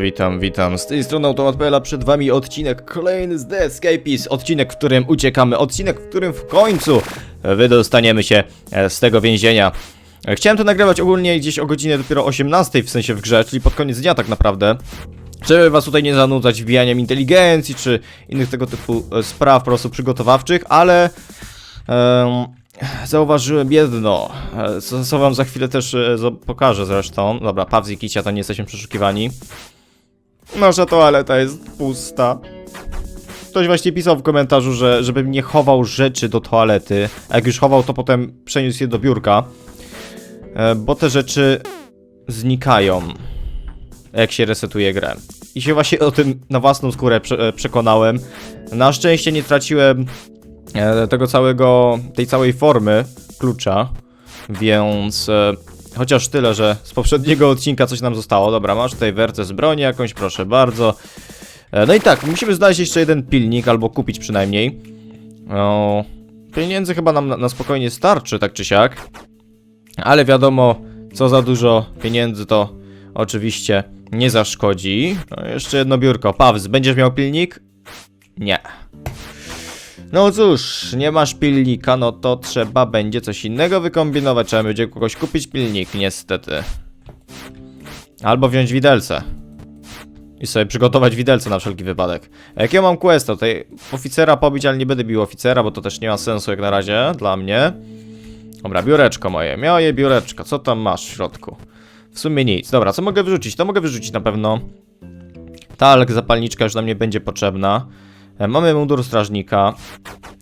Witam, witam. Z tej strony Automat.pl, przed wami odcinek kolejny z The Escapist. Odcinek, w którym uciekamy. Odcinek, w którym w końcu wydostaniemy się e, z tego więzienia. E, Chciałem to nagrywać ogólnie gdzieś o godzinie dopiero 18 w sensie w grze, czyli pod koniec dnia tak naprawdę. Żeby was tutaj nie zanudzać wbijaniem inteligencji, czy innych tego typu e, spraw po prostu przygotowawczych, ale... em, Zauważyłem jedno, e, co, co wam za chwilę też e, pokażę zresztą. Dobra, Pawz i Kicia to nie jesteśmy przeszukiwani. Nasza toaleta jest pusta. Ktoś właśnie pisał w komentarzu, że żebym nie chował rzeczy do toalety, a jak już chował, to potem przeniósł je do biurka. E, Bo te rzeczy znikają, jak się resetuje grę. I się właśnie o tym na własną skórę prze przekonałem. Na szczęście nie traciłem tego całego, tej całej formy klucza, więc e, chociaż tyle, że z poprzedniego odcinka coś nam zostało. Dobra, masz tutaj wertę z broni jakąś, proszę bardzo. E, no i tak, musimy znaleźć jeszcze jeden pilnik, albo kupić przynajmniej. O, pieniędzy chyba nam na, spokojnie starczy, tak czy siak. Ale wiadomo, co za dużo pieniędzy to oczywiście nie zaszkodzi. No, jeszcze jedno biurko. Pawz, będziesz miał pilnik? Nie. No cóż, nie masz pilnika, no to trzeba będzie coś innego wykombinować. Trzeba będzie kogoś kupić pilnik, niestety. Albo wziąć widelce. I sobie przygotować widelce na wszelki wypadek. A Jak ja mam questa, tutaj oficera pobić, ale nie będę bił oficera, bo to też nie ma sensu jak na razie dla mnie. Dobra, biureczko moje. Moje biureczko. Co tam masz w środku? W sumie nic. Dobra, co mogę wyrzucić? To mogę wyrzucić na pewno. Talk, zapalniczka już nam nie będzie potrzebna. E, Mamy mundur strażnika.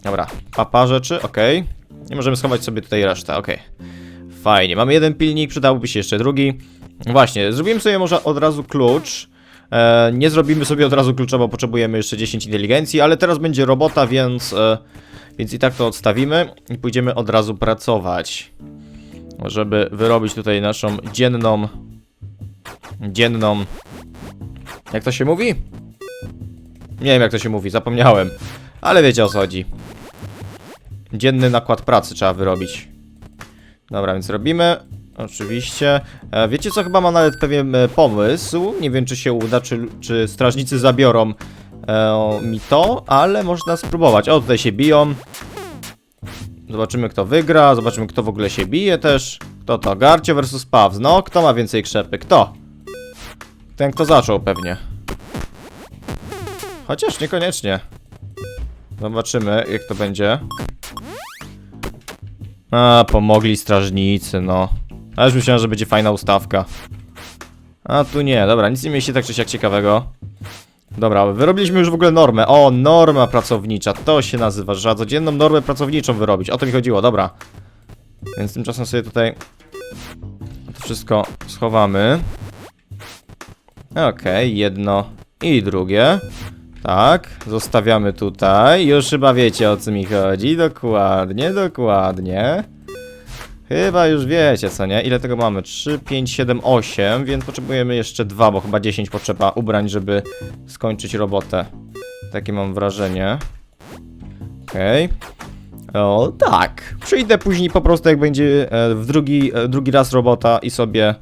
Dobra, papa rzeczy, okej. Nie możemy schować sobie tutaj resztę, okej. Fajnie, mamy jeden pilnik, przydałby się jeszcze drugi. Właśnie, zrobimy sobie może od razu klucz. E, nie zrobimy sobie od razu klucza, bo potrzebujemy jeszcze 10 inteligencji, ale teraz będzie robota, więc, e, więc i tak to odstawimy i pójdziemy od razu pracować. Żeby wyrobić tutaj naszą dzienną... Dzienną... Jak to się mówi? Nie wiem jak to się mówi, zapomniałem. Ale wiecie o co chodzi. Dzienny nakład pracy trzeba wyrobić. Dobra, więc robimy. Oczywiście. E, wiecie co, chyba mam nawet pewien e, pomysł. Nie wiem czy się uda, czy, czy strażnicy zabiorą e, mi to, ale można spróbować. O, tutaj się biją. Zobaczymy kto wygra, zobaczymy kto w ogóle się bije też. Kto to? Garcio versus Pawz. No, kto ma więcej krzepy? Kto? Ten kto zaczął pewnie. Chociaż niekoniecznie. Zobaczymy, jak to będzie. A, pomogli strażnicy, no. A już myślałem, że będzie fajna ustawka. A tu nie, dobra, nic nie mieliście tak czy siak ciekawego. Dobra, wyrobiliśmy już w ogóle normę. O, norma pracownicza, to się nazywa, że trzeba codzienną normę pracowniczą wyrobić. O to mi chodziło, dobra. Więc tymczasem sobie tutaj to wszystko schowamy. Okej, jedno i drugie. Tak, zostawiamy tutaj. Już chyba wiecie o co mi chodzi. Dokładnie, dokładnie. Chyba już wiecie, co nie? Ile tego mamy? 3, 5, 7, 8, więc potrzebujemy jeszcze dwa, bo chyba 10 potrzeba ubrań, żeby skończyć robotę. Takie mam wrażenie. Okej. O, tak. Przyjdę później po prostu, jak będzie e, w drugi, e, drugi raz robota i sobie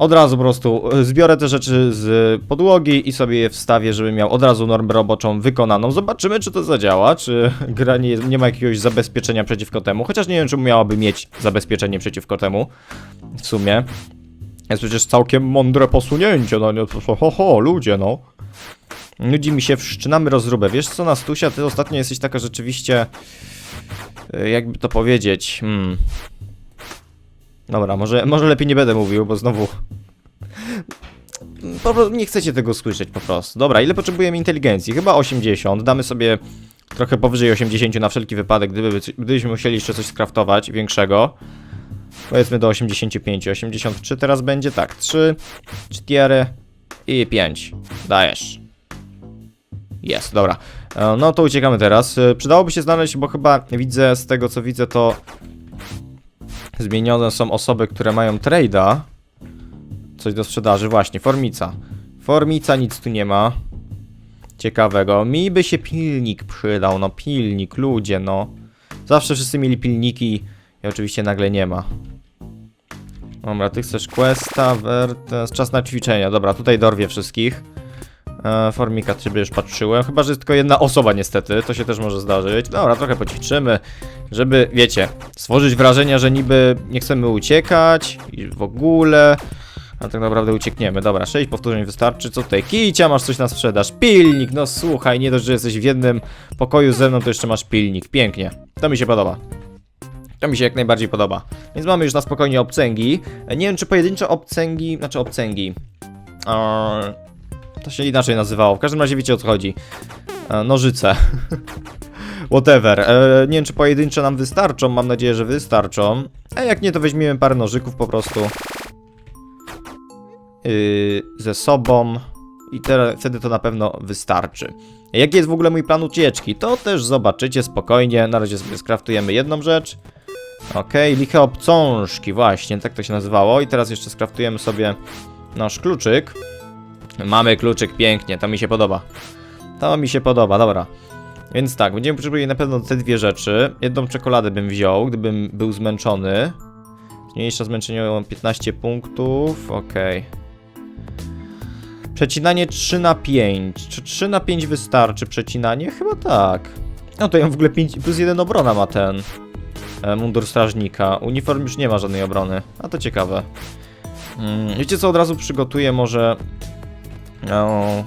od razu po prostu e, zbiorę te rzeczy z podłogi i sobie je wstawię, żeby miał od razu normę roboczą wykonaną. Zobaczymy, czy to zadziała, czy gra nie, nie ma jakiegoś zabezpieczenia przeciwko temu. Chociaż nie wiem, czy miałaby mieć zabezpieczenie przeciwko temu. W sumie. Jest przecież całkiem mądre posunięcie, no nie, to- ho, ho, ludzie, no. Nudzi mi się, wszczynamy rozróbę. Wiesz co, Nastusia, ty ostatnio jesteś taka rzeczywiście... e, Jakby to powiedzieć... Hmm. Dobra, może, może lepiej nie będę mówił, bo znowu... Po prostu nie chcecie tego słyszeć po prostu. Dobra, ile potrzebujemy inteligencji? Chyba 80. Damy sobie trochę powyżej 80 na wszelki wypadek, gdyby, gdybyśmy musieli jeszcze coś skraftować większego. Powiedzmy do 85. 83 teraz będzie tak. 3, 4 i 5. Dajesz. Jest, dobra. E, No to uciekamy teraz. E, Przydałoby się znaleźć, bo chyba widzę, z tego co widzę, to zmienione są osoby, które mają trade'a. Coś do sprzedaży, właśnie, formica. Formica, nic tu nie ma. Ciekawego. Mi by się pilnik przydał, no pilnik, ludzie, no. Zawsze wszyscy mieli pilniki i oczywiście nagle nie ma. Dobra, ty chcesz questa, Vertes, czas na ćwiczenia. Dobra, tutaj dorwię wszystkich. E, formika ciebie już patrzyłem, chyba, że jest tylko jedna osoba niestety, to się też może zdarzyć. Dobra, trochę poćwiczymy, żeby, wiecie, stworzyć wrażenie, że niby nie chcemy uciekać i w ogóle, a tak naprawdę uciekniemy. Dobra, 6 powtórzeń wystarczy, co tutaj? Kicia, masz coś na sprzedaż, pilnik, no słuchaj, nie dość, że jesteś w jednym pokoju ze mną, to jeszcze masz pilnik, pięknie, to mi się podoba. To mi się jak najbardziej podoba. Więc mamy już na spokojnie obcęgi. Nie wiem, czy pojedyncze obcęgi, znaczy obcęgi. Eee, to się inaczej nazywało. W każdym razie wiecie o co chodzi. E, nożyce. Whatever. E, nie wiem, czy pojedyncze nam wystarczą. Mam nadzieję, że wystarczą. A jak nie, to weźmiemy parę nożyków po prostu. Yy, ze sobą. I teraz, wtedy to na pewno wystarczy. Jaki jest w ogóle mój plan ucieczki? To też zobaczycie spokojnie. Na razie sobie skraftujemy jedną rzecz. Okej, liche obcążki, właśnie, tak to się nazywało. I teraz jeszcze skraftujemy sobie nasz kluczyk. Mamy kluczyk, pięknie, to mi się podoba. To mi się podoba, dobra. Więc tak, będziemy potrzebowali na pewno te dwie rzeczy. Jedną czekoladę bym wziął, gdybym był zmęczony. Mniejsza zmęczenie o 15 punktów, okej. Przecinanie 3 na 5. Czy 3 na 5 wystarczy przecinanie? Chyba tak. No to ja w ogóle 5 plus 1 obrona ma ten e, mundur strażnika. Uniform już nie ma żadnej obrony. A to ciekawe. Mm, wiecie co, od razu przygotuję może... O...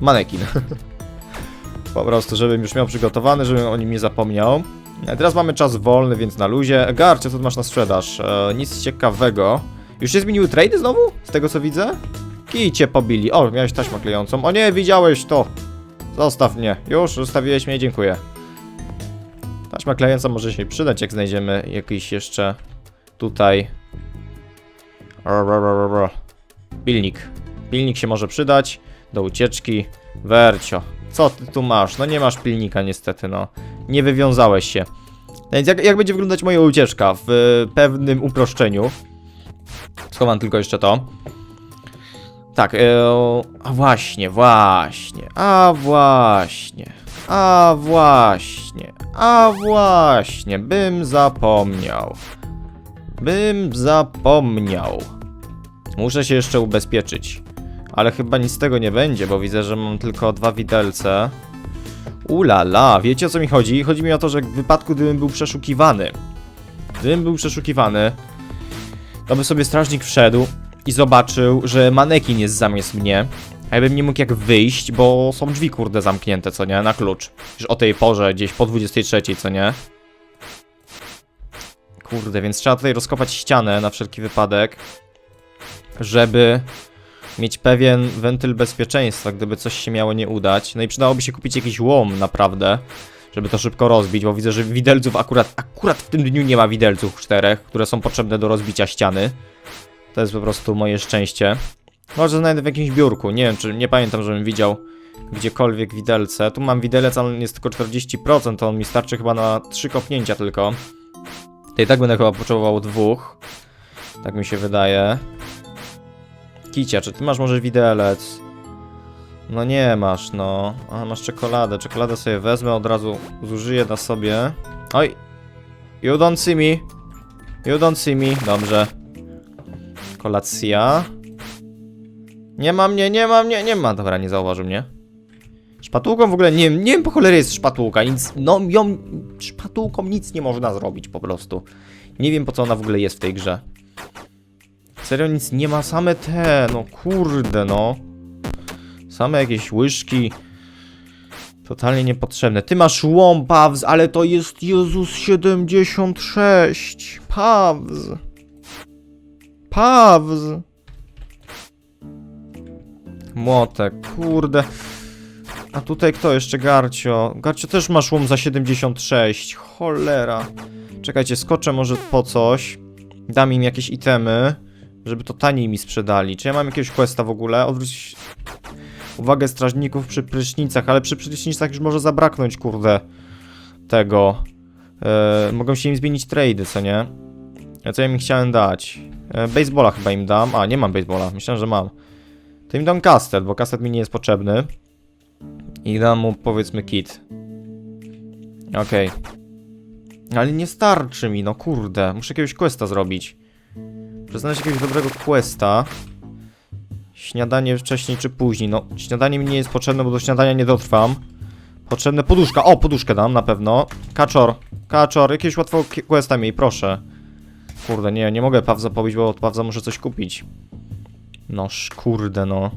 Manekin. po prostu, żebym już miał przygotowany, żebym o nim nie zapomniał. Teraz mamy czas wolny, więc na luzie. Garcie, co tu masz na sprzedaż? E, nic ciekawego. Już się zmieniły trady znowu? Z tego co widzę? Kij cię pobili. O, miałeś taśmę klejącą. O nie, widziałeś to. Zostaw mnie. Już, zostawiłeś mnie, dziękuję. Taśma klejąca może się przydać, jak znajdziemy jakiś jeszcze tutaj. Ro. Pilnik. Się może przydać do ucieczki. Wercio, co ty tu masz? No nie masz pilnika niestety, no. Nie wywiązałeś się. Więc jak, jak będzie wyglądać moja ucieczka w e, pewnym uproszczeniu? Schowam tylko jeszcze to. Tak, e, a właśnie, właśnie, a właśnie, a właśnie, a właśnie, bym zapomniał. Bym zapomniał. Muszę się jeszcze ubezpieczyć. Ale chyba nic z tego nie będzie, bo widzę, że mam tylko dwa widelce. Ulala, wiecie o co mi chodzi? Chodzi mi o to, że w wypadku gdybym był przeszukiwany, gdybym był przeszukiwany, to by sobie strażnik wszedł i zobaczył, że manekin jest zamiast mnie, a ja bym nie mógł jak wyjść, bo są drzwi kurde zamknięte, co nie? Na klucz. Już o tej porze, gdzieś po 23, co nie? Kurde, więc trzeba tutaj rozkopać ścianę na wszelki wypadek, żeby mieć pewien wentyl bezpieczeństwa, gdyby coś się miało nie udać. No i przydałoby się kupić jakiś łom naprawdę, żeby to szybko rozbić, bo widzę, że widelców akurat, akurat w tym dniu nie ma widelców czterech, które są potrzebne do rozbicia ściany. To jest po prostu moje szczęście. Może znajdę w jakimś biurku, nie wiem, czy nie pamiętam, żebym widział gdziekolwiek widelce. Tu mam widelec, ale jest tylko 40%, to on mi starczy chyba na trzy kopnięcia tylko. To i tak będę chyba potrzebował dwóch. Tak mi się wydaje. Kicia, czy ty masz może widelec? No nie masz, no. A, masz czekoladę. Czekoladę sobie wezmę, od razu zużyję na sobie. Oj! You don't see me. You don't see me. Dobrze. Kolacja. Nie ma mnie, nie ma mnie, nie ma. Dobra, nie zauważył mnie. Szpatułką w ogóle nie, nie wiem po cholery jest szpatułka. Nic, no ją szpatułką nic nie można zrobić po prostu. Nie wiem po co ona w ogóle jest w tej grze. Serio nic nie ma, same te, no kurde no. Same jakieś łyżki. Totalnie niepotrzebne. Ty masz łom, Pawz, ale to jest Jezus 76. Pawz. Pawz. Młotek, kurde. A tutaj kto jeszcze? Garcio. Garcio też masz łom za 76. Cholera. Czekajcie, skoczę może po coś. Dam im jakieś itemy, żeby to taniej mi sprzedali. Czy ja mam jakiegoś questa w ogóle? Odwróć uwagę strażników przy prysznicach, ale przy prysznicach już może zabraknąć, kurde, tego. E, mogą się im zmienić trady, co nie? A co ja im chciałem dać? E, baseballa chyba im dam. A, nie mam baseballa. Myślałem, że mam. To im dam kastet, bo kastet mi nie jest potrzebny. I dam mu, powiedzmy, kit. Okej. Ale nie starczy mi, no kurde. Muszę jakiegoś questa zrobić. Muszę znaleźć jakiegoś dobrego questa. Śniadanie wcześniej czy później. No, śniadanie mi nie jest potrzebne, bo do śniadania nie dotrwam. Potrzebne poduszka. O, poduszkę dam na pewno. Kaczor. Kaczor. Jakiegoś łatwego questa miej, proszę. Kurde, nie, nie mogę Pawza pobić, bo od Pawza muszę coś kupić. Noż, kurde, no.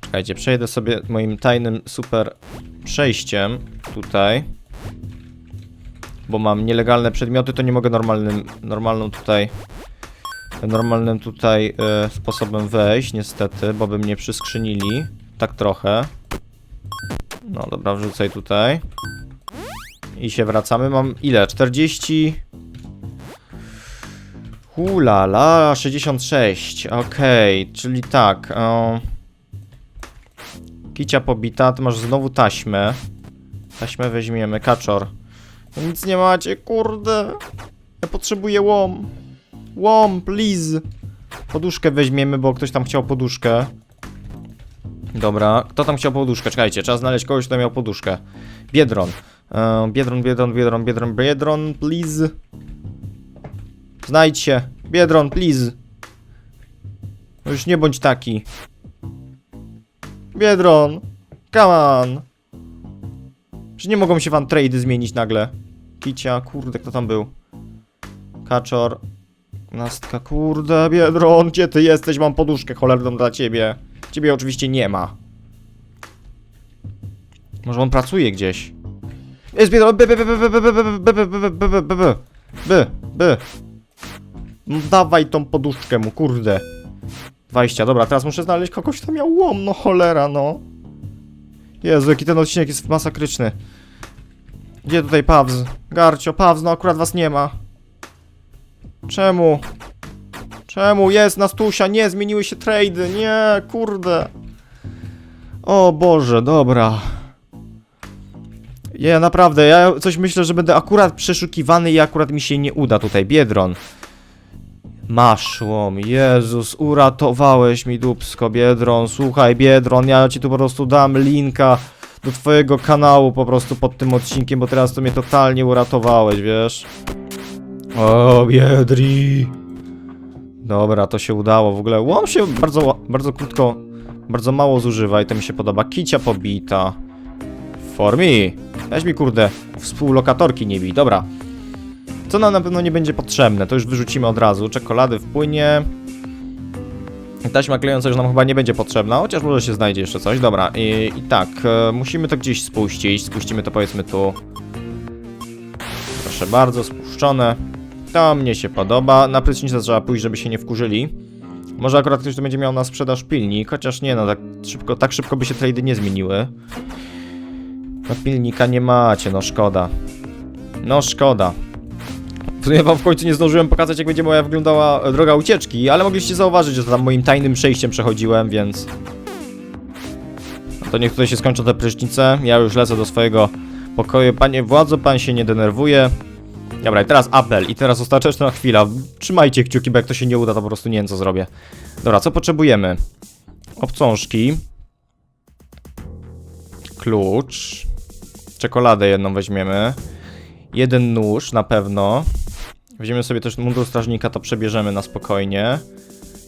Czekajcie, przejdę sobie moim tajnym super przejściem tutaj. Bo mam nielegalne przedmioty, to nie mogę normalnym, normalną tutaj normalnym tutaj e, sposobem wejść, niestety, bo by mnie przyskrzynili. Tak trochę. No dobra, wrzucaj tutaj. I się wracamy. Mam ile? 40. Hula la 66. Okej, czyli tak. O... Kicia pobita, ty masz znowu taśmę. Taśmę weźmiemy, kaczor. No Nic nie macie, kurde. Ja potrzebuję łom. Łom, please. Poduszkę weźmiemy, bo ktoś tam chciał poduszkę. Dobra, kto tam chciał poduszkę? Czekajcie, trzeba znaleźć kogoś, kto miał poduszkę. Biedron. E, biedron, biedron, biedron, biedron, biedron, please. Znajdź się. Biedron, please. No już nie bądź taki. Biedron. Come on. Że nie mogą się wam trady zmienić nagle. Kicia, kurde, kto tam był? Kaczor. Nastka, kurde, Biedron, gdzie ty jesteś? Mam poduszkę cholerną dla ciebie. Ciebie oczywiście nie ma. Może on pracuje gdzieś. Jest Biedron, by, by, by, by, by, by, by, by, by, by, by, by, by, by. No Dawaj tą poduszkę mu, kurde. 20, dobra, teraz muszę znaleźć kogoś, kto miał łom, no cholera, no. Jezu, jaki ten odcinek jest masakryczny. Gdzie tutaj Pawz? Garcio, Pawz, no akurat was nie ma. Czemu? Czemu? Jest Nastusia, nie, zmieniły się trady, nie, kurde. O Boże, dobra. Ja naprawdę, ja coś myślę, że będę akurat przeszukiwany i akurat mi się nie uda tutaj, Biedron. Masz łom, Jezus, uratowałeś mi dupsko, Biedron, słuchaj, Biedron, ja ci tu po prostu dam linka do twojego kanału po prostu pod tym odcinkiem, bo teraz to mnie totalnie uratowałeś, wiesz? O, Biedri. Dobra, to się udało. W ogóle łom się bardzo, bardzo krótko, bardzo mało zużywa i to mi się podoba. Kicia pobita. For me. Weź mi kurde, współlokatorki nie bij. Dobra. Co nam na pewno nie będzie potrzebne, to już wyrzucimy od razu. Czekolady wpłynie. Taśma klejąca już nam chyba nie będzie potrzebna, chociaż może się znajdzie jeszcze coś. Dobra, i, i tak, e, musimy to gdzieś spuścić. Spuścimy to powiedzmy tu. Proszę bardzo, spuszczone. To mnie się podoba. Na prysznicę trzeba pójść, żeby się nie wkurzyli. Może akurat ktoś tu będzie miał na sprzedaż pilnik, chociaż nie no, tak szybko, tak szybko by się trady nie zmieniły. No pilnika nie macie, no szkoda. No szkoda. W sumie wam w końcu nie zdążyłem pokazać, jak będzie moja wyglądała droga ucieczki, ale mogliście zauważyć, że tam moim tajnym przejściem przechodziłem, więc... To niech tutaj się skończą te prysznice. Ja już lecę do swojego pokoju. Panie władzo, pan się nie denerwuje. Dobra, i teraz apel. I teraz ostateczna chwila. Trzymajcie kciuki, bo jak to się nie uda, to po prostu nie wiem, co zrobię. Dobra, co potrzebujemy? Obcążki. Klucz. Czekoladę jedną weźmiemy. Jeden nóż na pewno. Weźmiemy sobie też mundur strażnika, to przebierzemy na spokojnie.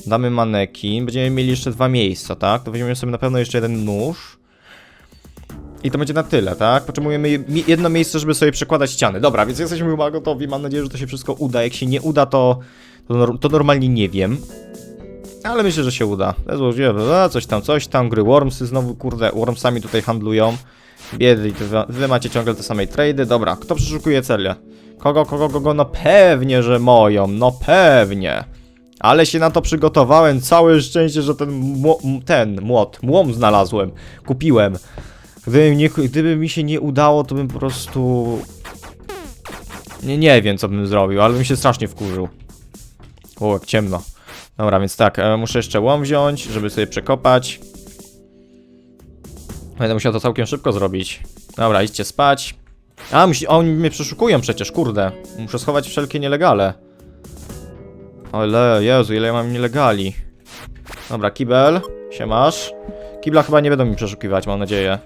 Damy manekin. Będziemy mieli jeszcze dwa miejsca, tak? To weźmiemy sobie na pewno jeszcze jeden nóż. I to będzie na tyle, tak? Potrzebujemy jedno miejsce, żeby sobie przekładać ściany. Dobra, więc jesteśmy chyba gotowi. Mam nadzieję, że to się wszystko uda. Jak się nie uda, to, to, nor- to normalnie nie wiem. Ale myślę, że się uda. Coś tam, coś tam. Gry Wormsy znowu, kurde, Wormsami tutaj handlują. Biedli, wy, wy macie ciągle te same trady. Dobra, kto przeszukuje cele? Kogo, kogo, kogo? No pewnie, że moją. No pewnie. Ale się na to przygotowałem. Całe szczęście, że ten, mło, ten młot, młom znalazłem. Kupiłem. Gdyby, nie, gdyby mi się nie udało, to bym po prostu... Nie, nie wiem, co bym zrobił, ale bym się strasznie wkurzył. O, jak ciemno. Dobra, więc tak, e, muszę jeszcze łom wziąć, żeby sobie przekopać. Będę musiał to całkiem szybko zrobić. Dobra, idźcie spać. A, oni mnie przeszukują przecież, kurde. Muszę schować wszelkie nielegale. Ale, Jezu, ile ja mam nielegali. Dobra, kibel, się masz. Kibla chyba nie będą mi przeszukiwać, mam nadzieję.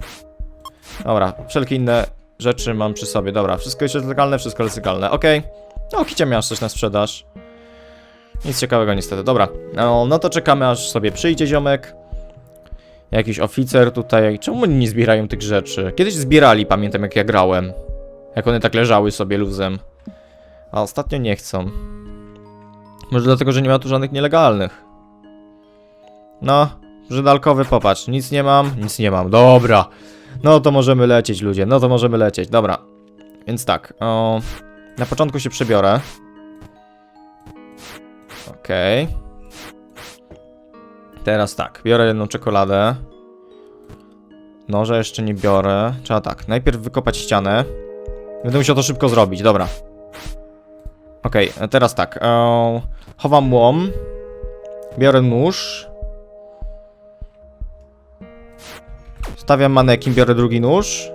Dobra, wszelkie inne rzeczy mam przy sobie. Dobra, wszystko jest legalne, wszystko jest legalne. Okej. O, Kicia miałaś coś na sprzedaż. Nic ciekawego niestety, dobra. No, no to czekamy aż sobie przyjdzie ziomek. Jakiś oficer tutaj. Czemu oni nie zbierają tych rzeczy? Kiedyś zbierali, pamiętam jak ja grałem. Jak one tak leżały sobie luzem. A ostatnio nie chcą. Może dlatego, że nie ma tu żadnych nielegalnych. No, żydalkowy popatrz. Nic nie mam, nic nie mam. Dobra. No to możemy lecieć, ludzie. No to możemy lecieć. Dobra. Więc tak. O, na początku się przebiorę. Okej. Teraz tak. Biorę jedną czekoladę. Noże jeszcze nie biorę. Trzeba tak. Najpierw wykopać ścianę. Będę musiał to szybko zrobić. Dobra. Okej, a teraz tak. E, chowam łom. Biorę nóż. Stawiam manekin, biorę drugi nóż.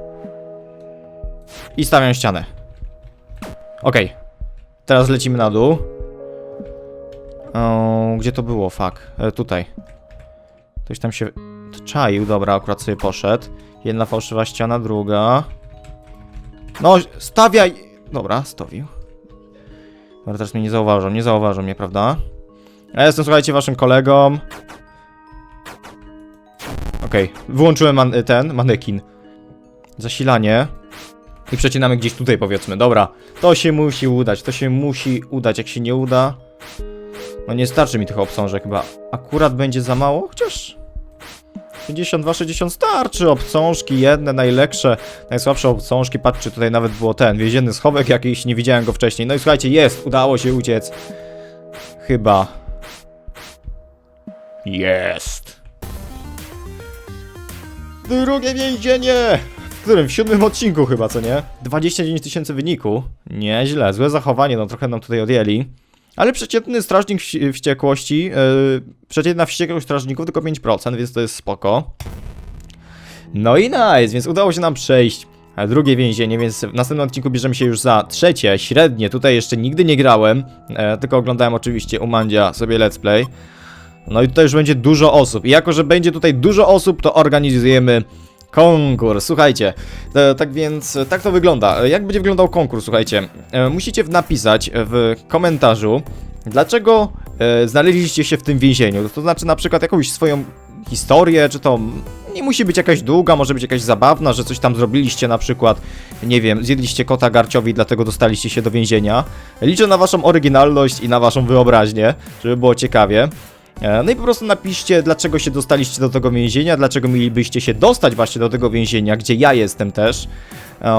I stawiam ścianę. Okej. Teraz lecimy na dół. O, gdzie to było? Fuck. E, tutaj. Ktoś tam się czaił. Dobra, akurat sobie poszedł. Jedna fałszywa ściana, druga. No, stawiaj! Dobra, stowił. Dobra, teraz mnie nie zauważą, nie zauważą mnie, prawda? Ja jestem, słuchajcie, waszym kolegą. Okej, wyłączyłem man ten, manekin. Zasilanie. I przecinamy gdzieś tutaj, powiedzmy. Dobra, to się musi udać, to się musi udać. Jak się nie uda... No nie starczy mi tych obsążek chyba. Akurat będzie za mało, chociaż... 52-60 starczy, obcążki jedne, najlepsze, najsłabsze obcążki, patrzcie, tutaj nawet było ten, więzienny schowek jakiś, nie widziałem go wcześniej, no i słuchajcie, jest, udało się uciec. Chyba. Jest. Drugie więzienie! W którym? W siódmym odcinku chyba, co nie? 29 tysięcy wyniku. Nieźle, złe zachowanie, no trochę nam tutaj odjęli. Ale przeciętny strażnik wści- wściekłości, yy, przeciętna wściekłość strażników tylko 5%, więc to jest spoko. No i nice, więc udało się nam przejść e, drugie więzienie, więc w następnym odcinku bierzemy się już za trzecie, średnie. Tutaj jeszcze nigdy nie grałem, e, tylko oglądałem oczywiście u Mandzia sobie let's play. No i tutaj już będzie dużo osób. I jako, że będzie tutaj dużo osób, to organizujemy konkurs. Słuchajcie, e, tak więc e, tak to wygląda. E, Jak będzie wyglądał konkurs, słuchajcie? E, musicie napisać w komentarzu, dlaczego e, znaleźliście się w tym więzieniu. To znaczy na przykład jakąś swoją historię, czy to nie musi być jakaś długa, może być jakaś zabawna, że coś tam zrobiliście na przykład, nie wiem, zjedliście kota garciowi, dlatego dostaliście się do więzienia. Liczę na waszą oryginalność i na waszą wyobraźnię, żeby było ciekawie. E, No i po prostu napiszcie, dlaczego się dostaliście do tego więzienia, dlaczego mielibyście się dostać właśnie do tego więzienia, gdzie ja jestem też. E,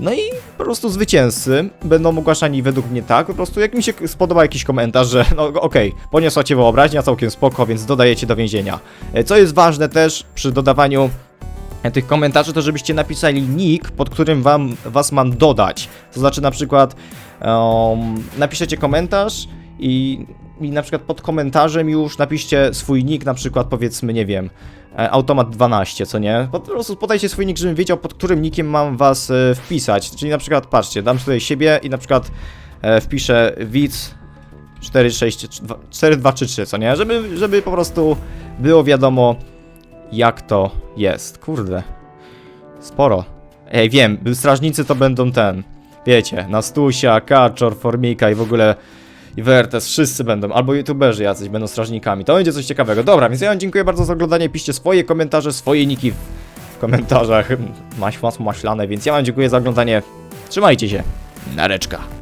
No i po prostu zwycięzcy będą ogłaszani według mnie tak, po prostu jak mi się spodoba jakiś komentarz, że no okej, poniosła cię wyobraźnia, całkiem spoko, więc dodajecie do więzienia. E, Co jest ważne też przy dodawaniu tych komentarzy, to żebyście napisali nick, pod którym wam, was mam dodać. To znaczy na przykład um, napiszecie komentarz i, i na przykład pod komentarzem już napiszcie swój nick, na przykład powiedzmy, nie wiem, e, automat 12, co nie? Po prostu podajcie swój nick, żebym wiedział, pod którym nickiem mam was e, wpisać. Czyli na przykład, patrzcie, dam tutaj siebie i na przykład e, wpiszę widz 4233, co nie? Żeby, żeby po prostu było wiadomo, jak to jest. Kurde. Sporo. Ej, wiem, strażnicy to będą ten. Wiecie, Nastusia, Kaczor, Formika i w ogóle i Wertes, wszyscy będą, albo youtuberzy jacyś będą strażnikami. To będzie coś ciekawego. Dobra, więc ja wam dziękuję bardzo za oglądanie. Piszcie swoje komentarze, swoje niki w komentarzach. Maś, maślane, więc ja wam dziękuję za oglądanie. Trzymajcie się. Nareczka.